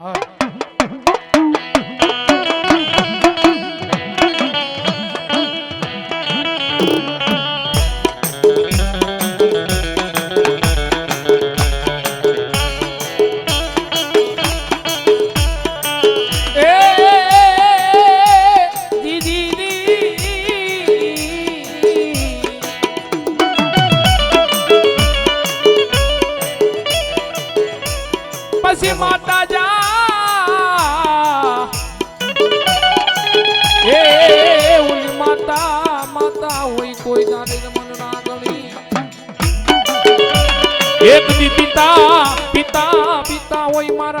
હા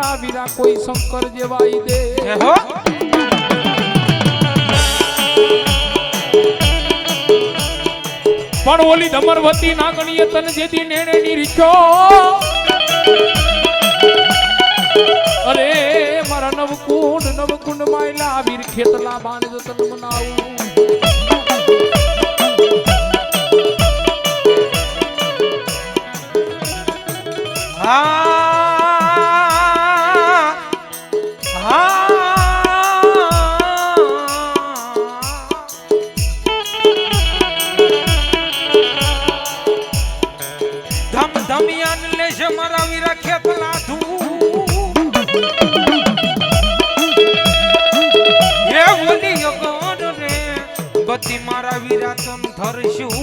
મારા વિના કોઈ શંકર જેવાઈ દે. હો પણ ઓલી ધમરવતી નાગણીએ તન જેથી નેણે ની રીછો. અરે મારા નવકુંડ નવકુંડ માયલા વીર ખેતલા બાને જો તન મનાવું. હા. Agora o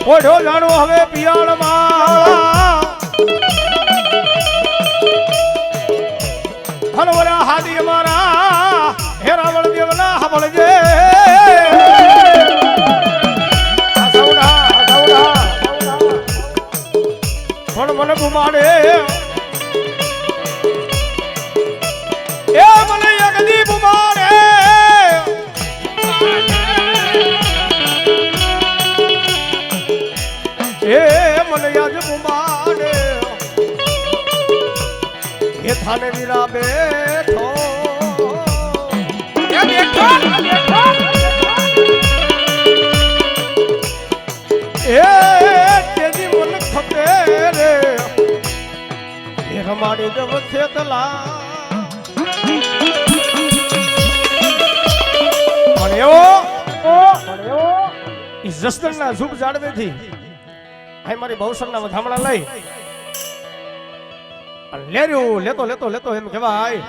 પોઢો જાણું હવે પિયાળમાં હલવરા હાદી અમારા હેરાવળ દેવના હબળજે પણ મને ગુમાડે એ થાને વીરા બેઠો એ બેઠો. એ તેજી મન ખપે રે. એ રમાડી દવ ખેતલા. પણ એવો જસદણના ઝૂપ જાળવેથી આ મારી બહુસરના વધામણા લઈ લેર્યું લેતો લેતો લેતો એમ કહેવાય.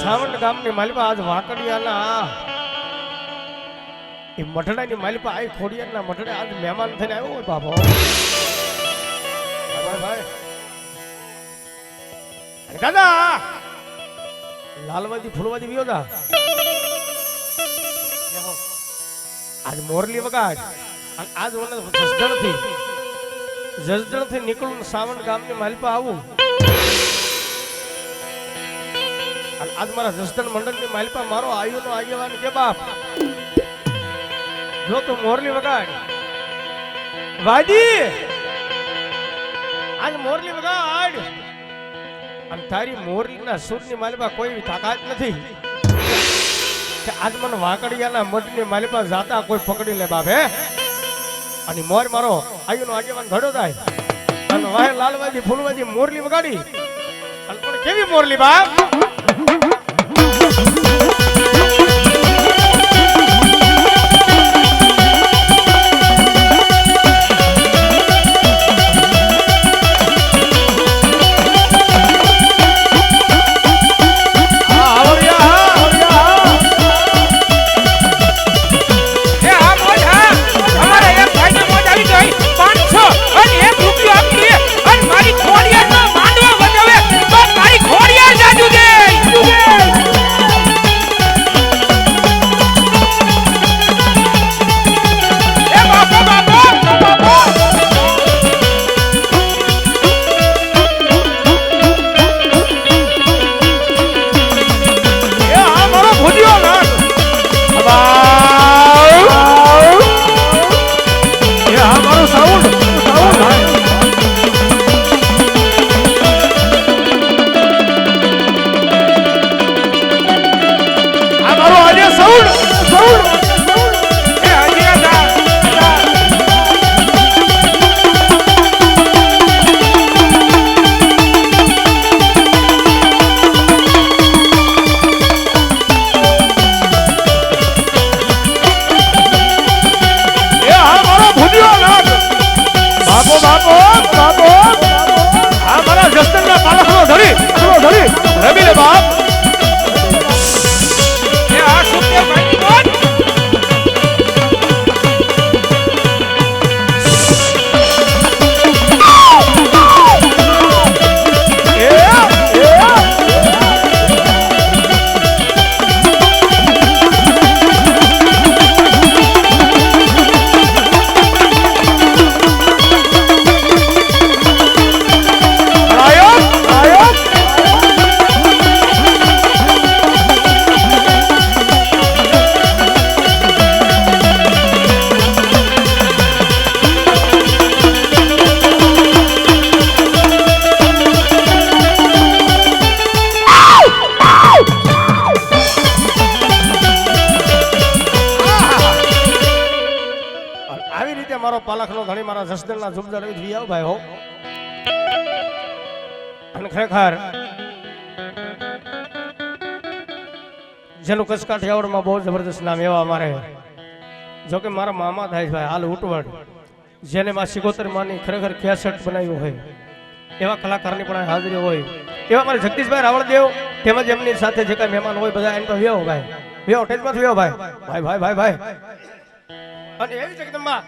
સાવંત ગામની માલિપા આજ વાકડિયાના, એ મઢડાની માલિપા આઈ ખોડિયાના મઢડે આજ મહેમાન થઈને આવ્યો હોય બાપો. દાદા! લાલવાજી ફૂલવાજી વિયો દા. આજ મોરલી વગાડ. આજ મને જસદણથી જસદણથી નીકળું સાવણ ગામની માલપા આવું. આજ મારા જસદણ મંડળની માલપા મારો આયુનો આગેવાન કે બાપ? જો તું મોરલી વગાડ. વાદી આજ મોરલી વગાડ. અને તારી મોરલીના સૂરની માલિપા કોઈ તાકાત નથી કે આજ મને વાકડિયાના મઠની માલિપા જાતા કોઈ પકડી લે બાપ, હે? અને મોર મારો આયુનો આગેવાન ઘડો થાય. અને વાહે લાલવાજી ફૂલવાજી મોરલી વગાડી. અને પણ કેવી મોરલી બાપ? મારા જસદણના જુબદાર વી આવ ભાઈ, હો. અને ખરેખર, જેનું કસકાઠિયાવાડમાં બહુ જબરદસ્ત નામ એવા અમારે. જોકે મારા મામા થાય ભાઈ, હાલ ઉટવડ જેને માં સિગોતર માની ખરેખર કેસેટ બનાવ્યું હોય, એવા કલાકારની પણ હાજરી હોય. એવા મારે જગદીશભાઈ રાવળદેવ તેમજ એમની સાથે જે કાંઈ મહેમાન હોય બધા એમ તો વ્યો ભાઈ. વ્યો ટેજમાંથી વ્યો ભાઈ. ભાઈ ભાઈ ભાઈ ભાઈ. અને એવી જગદંબા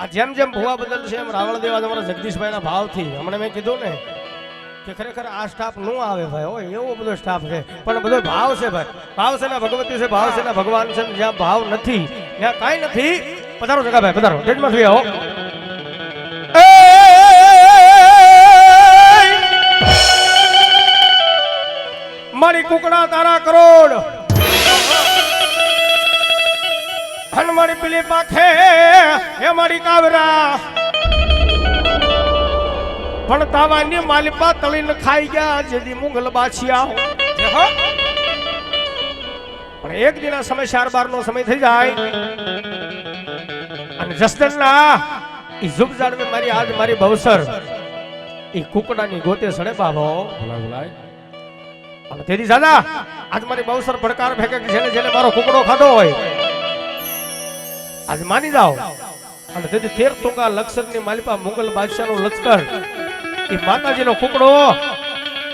આ જેમ જેમ ભુવા બદલ છે એમ રાવણ દેવા અમારા જગદીશભાઈના ભાવથી. હમણાં મેં કીધું ને કે ખરેખર આ સ્ટાફ નો આવે ભાઈ. હોય એવો બધો સ્ટાફ છે. પણ બધો ભાવ છે ભાઈ. ભાવ છે ને ભગવતી છે, ભાવ છે ને ભગવાન છે જ્યાં ભાવ નથી, ત્યાં કાંઈ નથી. પધારો જગા ભાઈ પધારો ટેજમાંથી આવો. મારી કુકડા તારા કરોડ. મારી પેલી પાખે એ મારી કાવરા. પણ તાવાની માલિપા તળીને ખાઈ ગયા જેથી મુઘલ બાછિયા આવો. પણ એક દિન સમય ચાર બાર નો સમય થઈ જાય. અને જસદણના ઈ ઝુબ જાડવે મારી આજ મારી ભવસર ઈ કુકડાની ગોતે સડે બાબો અને તેથી દાદા આજ મારી બવસર ભડકાર ફેંકે કે જેને જેને મારો કુકડો ખાધો હોય. આજ માની જાઓ અને તેથી તેર ટૂંકા લક્ષરની માલિપા મુગલ બાદશાહનો લશ્કર. એ માતાજીનો કુકડો.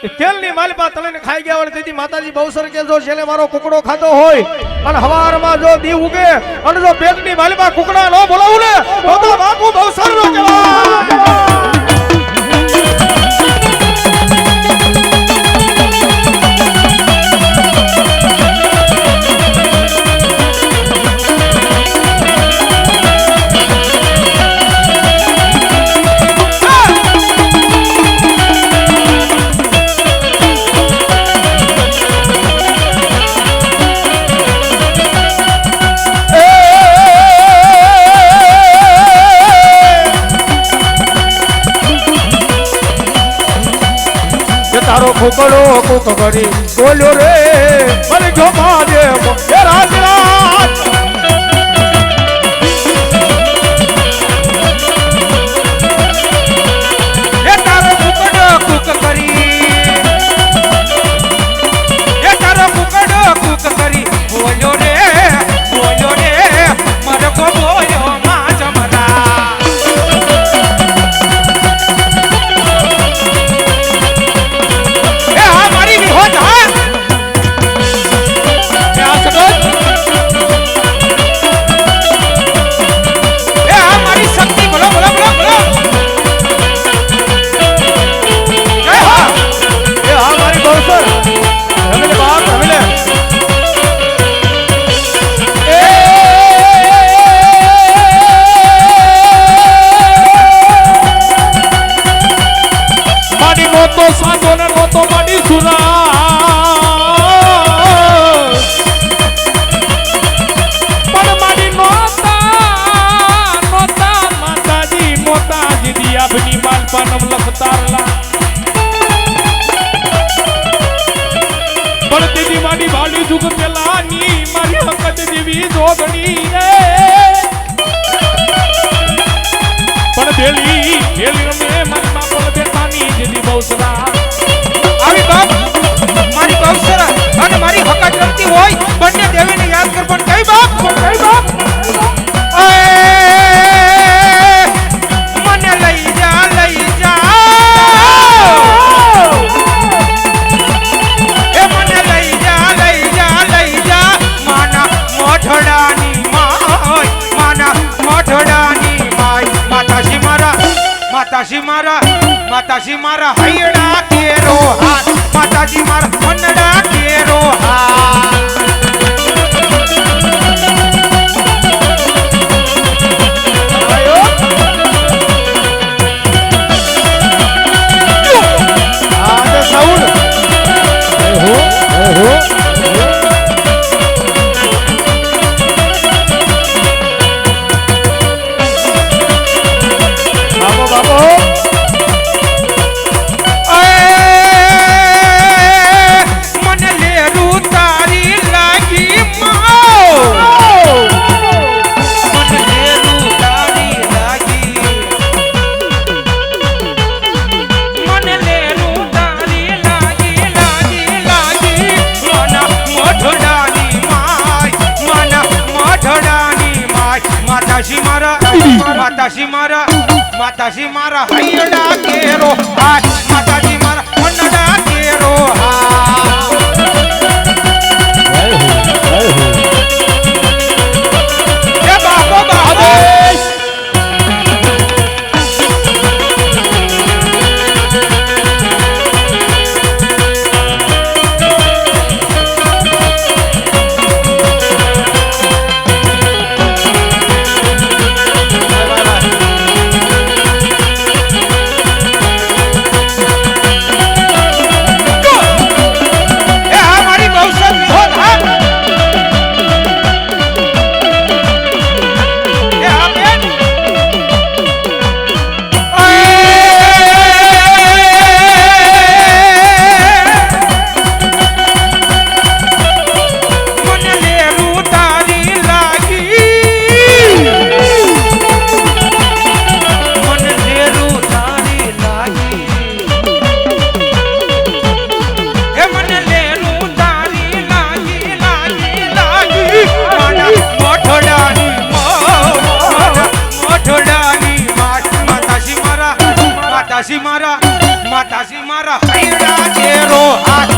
એ તેલની માલિપા તળીને ખાઈ ગયા હોય તેથી માતાજી બહુસર કે જો છેલ્લે મારો કુકડો ખાધો હોય, અને હવારમાં જો દીવ ઉગે, અને જો પેટની માલિપા કુકડા નો બોલાવું ને, તો બાપુ બહુ સર નો કહેવાય. બોલ્યો રે મને જો માના મોઢડાની માય. માતાજી મારા માતાજી મારા માતાજી મારા હૈડા કેરો હાથ. માતાજી મારા, મનડા કેરો હાથ. આજે માતાજી મારા માતાજી મારા હૈયડા કેરો હાથ માતાજી મારા મનડા કેરો હાથ માતાજી મારા માતાજી મારા. હાથ